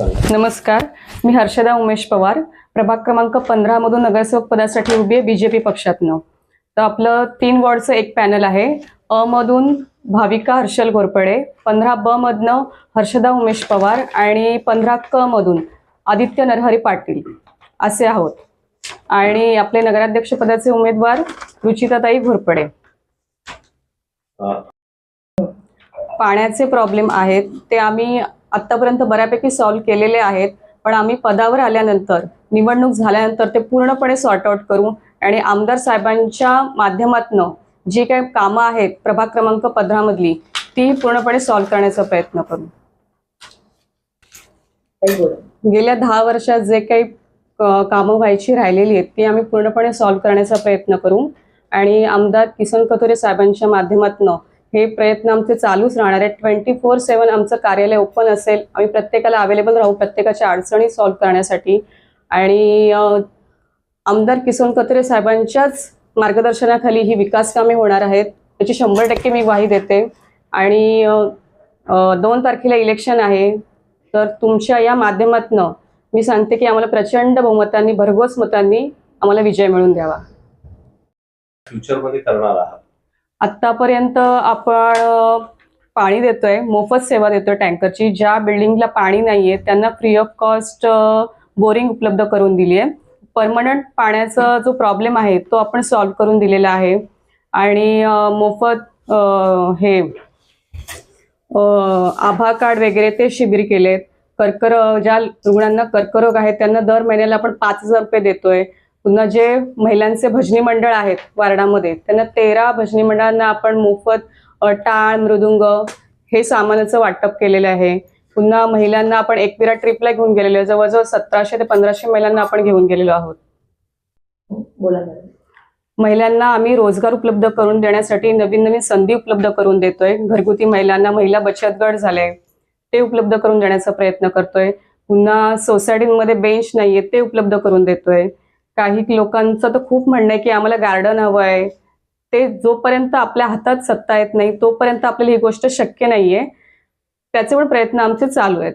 नमस्कार मी हर्षदा उमेश पवार. प्रभाग क्रमांक पंधरा मधून नगरसेवक पदासाठी उभी आहे बीजेपी पक्षातनं. तर आपलं तीन वॉर्डचं एक पॅनल आहे. अ मधून भाविका हर्षल घोरपडे पंधरा ब मधनं हर्षदा उमेश पवार आणि पंधरा क मधून आदित्य नरहरी पाटील असे आहोत. आणि आपले नगराध्यक्ष पदाचे उमेदवार रुचिताताई घोरपडे. पाण्याचे प्रॉब्लेम आहेत. ते आम्ही आत्तापर्यंत बऱ्यापैकी सॉल्व्ह केलेले आहेत. पण आम्ही पदावर आल्यानंतर निवडणूक झाल्यानंतर ते पूर्णपणे सॉर्ट आउट करू आणि आमदार साहेबांच्या माध्यमातनं जी काही कामं आहेत प्रभाग क्रमांक पंधरामधली ती पूर्णपणे सॉल्व्ह करण्याचा प्रयत्न करू. गेल्या दहा वर्षात जे काही कामं व्हायची राहिलेली आहेत ती आम्ही पूर्णपणे सॉल्व्ह करण्याचा प्रयत्न करू. आणि आमदार किसन कथोरे साहेबांच्या माध्यमातनं हे प्रयत्न आमचे चालूच राहणार आहेत. ट्वेंटी फोर सेवन आमचं कार्यालय ओपन असेल आम्ही प्रत्येकाला अवेलेबल राहू प्रत्येकाच्या अडचणी सॉल्व्ह करण्यासाठी. आणि आमदार किसन कत्रे साहेबांच्याच मार्गदर्शनाखाली ही विकास कामे होणार आहेत. त्याची शंभर टक्के मी ग्वाही देते. आणि दोन तारखेला इलेक्शन आहे. तर तुमच्या या माध्यमातनं मी सांगते की आम्हाला प्रचंड बहुमतांनी भरघोस मतांनी आम्हाला विजय मिळून द्यावा. फ्युचरमध्ये करणार आहात. आत्तापर्यंत आपण पाणी देतोय मोफत सेवा देतोय टँकरची. ज्या बिल्डिंगला पाणी नाहीये त्यांना फ्री ऑफ कॉस्ट बोरिंग उपलब्ध करून दिली आहे परमनंट पाण्याचा जो प्रॉब्लेम आहे तो आपण सॉल्व्ह करून दिलेला आहे. आणि मोफत हे आभा कार्ड वगैरे ते शिबिर केलेत. कर्कर ज्या रुग्णांना कर्करोग आहे त्यांना दर महिन्याला आपण पाच हजार रुपये देतोय. पुन्हा जे महिलांचे भजनी मंडळ आहेत वार्डामध्ये त्यांना तेरा भजनी मंडळांना आपण मोफत टाळ मृदुंग हे सामानाचं वाटप केलेलं आहे. पुन्हा महिलांना आपण एकविरा ट्रिपला घेऊन गेलेलो आहे. जवळजवळ सतराशे ते पंधराशे महिलांना आपण घेऊन गेलेलो आहोत. बोला महिलांना आम्ही रोजगार उपलब्ध करून देण्यासाठी नवीन नवीन संधी उपलब्ध करून देतोय. घरगुती महिलांना महिला बचत गट झाले ते उपलब्ध करून देण्याचा प्रयत्न करतोय. पुन्हा सोसायटीमध्ये बेंच नाहीये ते उपलब्ध करून देतोय. काही लोकांचं तर खूप म्हणणं आहे की आम्हाला गार्डन हवं आहे. ते जोपर्यंत आपल्या हातात सत्ता येत नाही तोपर्यंत आपल्याला ही गोष्ट शक्य नाहीये. त्याचे पण प्रयत्न आमचे चालू आहेत.